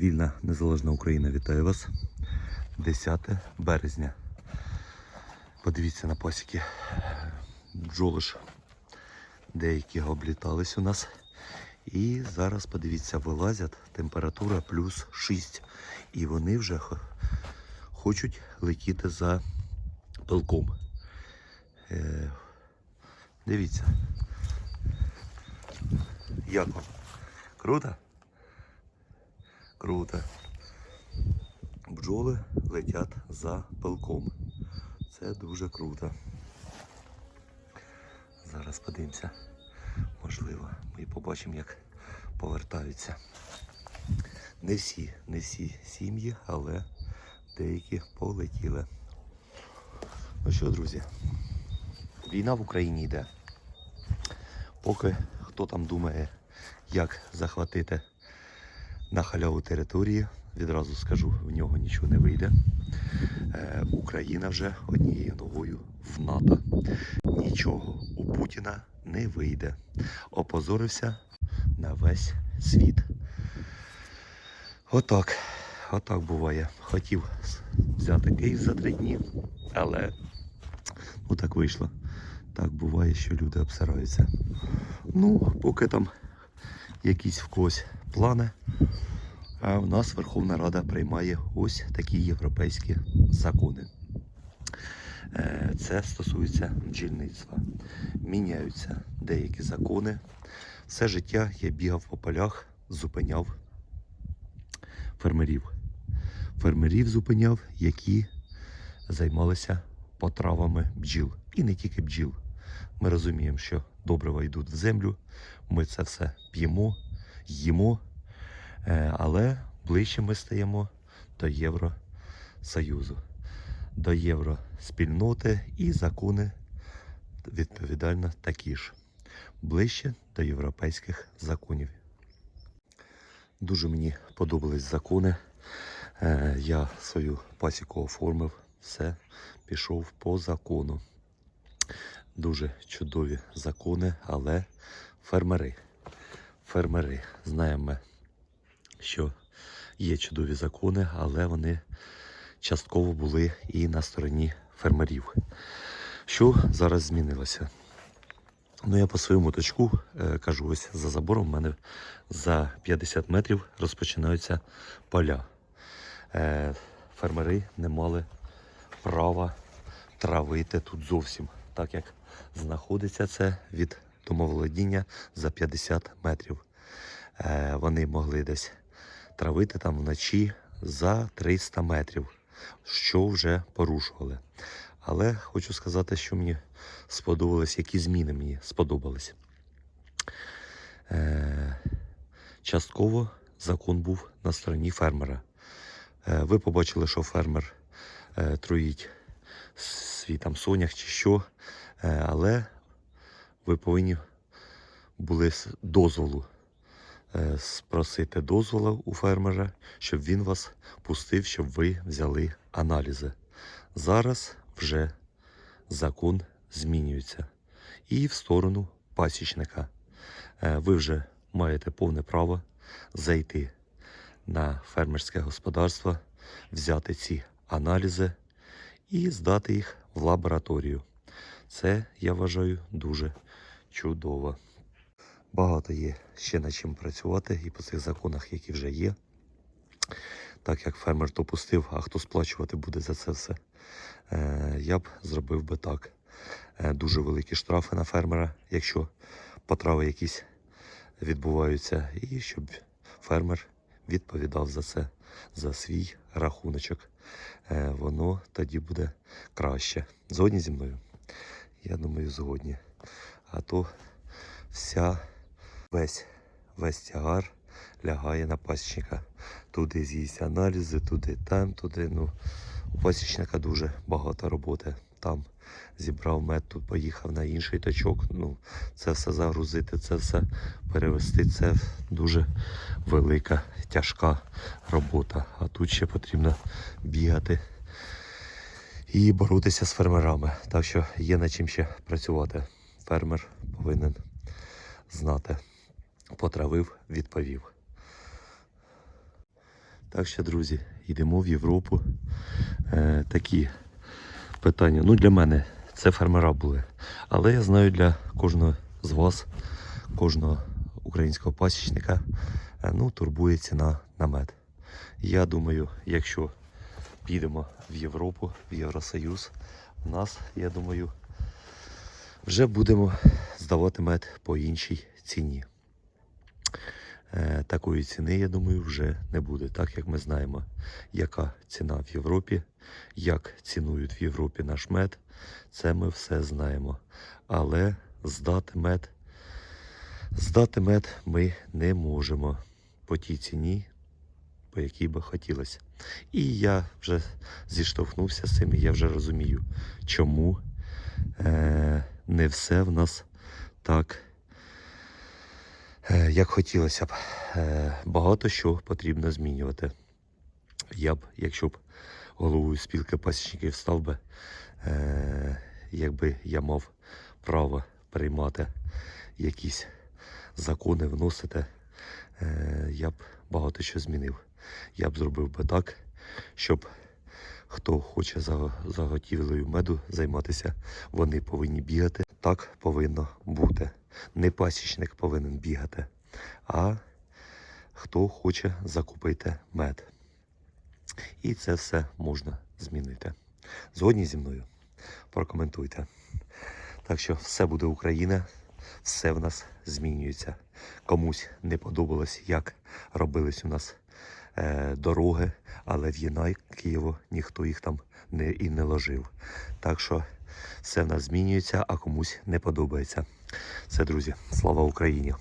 Вільна Незалежна Україна вітає вас. 10 березня. Подивіться на пасіки. Бджоли ж деякі облітались у нас. І зараз подивіться, вилазять температура плюс 6. І вони вже хочуть летіти за пилком. Е, дивіться. Як вам? Круто? Круто. Бджоли летять за пилком. Це дуже круто. Зараз подивимося. Можливо, ми побачимо, як повертаються. Не всі, не всі сім'ї, але деякі полетіли. Ну що, друзі, війна в Україні йде. Поки хто там думає, як захватити на халяву території, відразу скажу, в нього нічого не вийде. Е, Україна вже однією ногою в НАТО. Нічого у Путіна не вийде. Опозорився на весь світ. Отак. Отак буває. Хотів взяти Київ за три дні, але ну так вийшло. Так буває, що люди обсираються. Ну, поки там якісь в когось плани. А в нас Верховна Рада приймає ось такі європейські закони. Е, Це стосується бджільництва. Міняються деякі закони. Все життя я бігав по полях, зупиняв фермерів. Фермерів зупиняв, які займалися потравами бджіл. І не тільки бджіл. Ми розуміємо, що добрива йдуть в землю, ми це все п'ємо, їмо, але ближче ми стаємо до Євросоюзу, до євроспільноти і закони відповідально такі ж. Ближче до європейських законів. Дуже мені подобались закони. Е, Я свою пасіку оформив, все пішов по закону. Дуже чудові закони, але фермери. Фермери. Знаємо, ми, що є чудові закони, але вони частково були і на стороні фермерів. Що зараз змінилося? Ну, я по своєму точку е, кажу, ось за забором в мене за 50 метрів розпочинаються поля. Е, фермери не мали права травити тут зовсім, так як знаходиться це від домоволодіння за 50 метрів. Е, вони могли десь травити там вночі за 300 метрів, що вже порушували. Але хочу сказати, що мені сподобалось, які зміни мені сподобались. Е, частково закон був на стороні фермера. Е, ви побачили, що фермер е, труїть свій там сонях чи що, е, але ви повинні були з дозволу спросити дозволу у фермера, щоб він вас пустив, щоб ви взяли аналізи. Зараз вже закон змінюється і в сторону пасічника. Е, Ви вже маєте повне право зайти на фермерське господарство, взяти ці аналізи і здати їх в лабораторію. Це, я вважаю, дуже чудово. Багато є ще над чим працювати і по цих законах, які вже є. Так як фермер то пустив, а хто сплачувати буде за це все, е, я б зробив би так. Е, Дуже великі штрафи на фермера, якщо потрави якісь відбуваються, і щоб фермер відповідав за це, за свій рахуночок. Е, Воно тоді буде краще. Згодні зі мною? Я думаю, згодні. А то вся весь, весь тягар лягає на пасічника. Туди з'їсть аналізи, туди там, туди. Ну, у пасічника дуже багато роботи. Там зібрав мед, тут поїхав на інший точок. Ну, це все загрузити, це все перевести. Це дуже велика, тяжка робота. А тут ще потрібно бігати і боротися з фермерами. Так що є над чим ще працювати. Фермер повинен знати. Потравив, відповів. Так що, друзі, йдемо в Європу. Е, такі питання. Ну, для мене це фермера були. Але я знаю для кожного з вас, кожного українського пасічника, е, ну, турбує ціна на мед. Я думаю, якщо підемо в Європу, в Євросоюз, в нас, я думаю, вже будемо здавати мед по іншій ціні. Е, Такої ціни, я думаю, вже не буде. Так як ми знаємо, яка ціна в Європі, як цінують в Європі наш мед, це ми все знаємо. Але здати мед, здати мед ми не можемо по тій ціні, по якій би хотілося. І я вже зіштовхнувся з цим, і я вже розумію, чому е, не все в нас так, як хотілося б. Е, багато що потрібно змінювати. Я б, якщо б головою спілки пасічників став би, е, якби я мав право приймати якісь закони, вносити, е, я б багато що змінив. Я б зробив би так, щоб хто хоче за заготівлею меду займатися, вони повинні бігати. Так повинно бути. Не пасічник повинен бігати, а хто хоче закупити мед. І це все можна змінити. Згодні зі мною? Прокоментуйте. Так що все буде Україна, все в нас змінюється. Комусь не подобалось, як робились у нас дороги, але в Єнай Києво ніхто їх там не, і не ложив. Так що все в нас змінюється, а комусь не подобається. Все, друзі, слава Україні!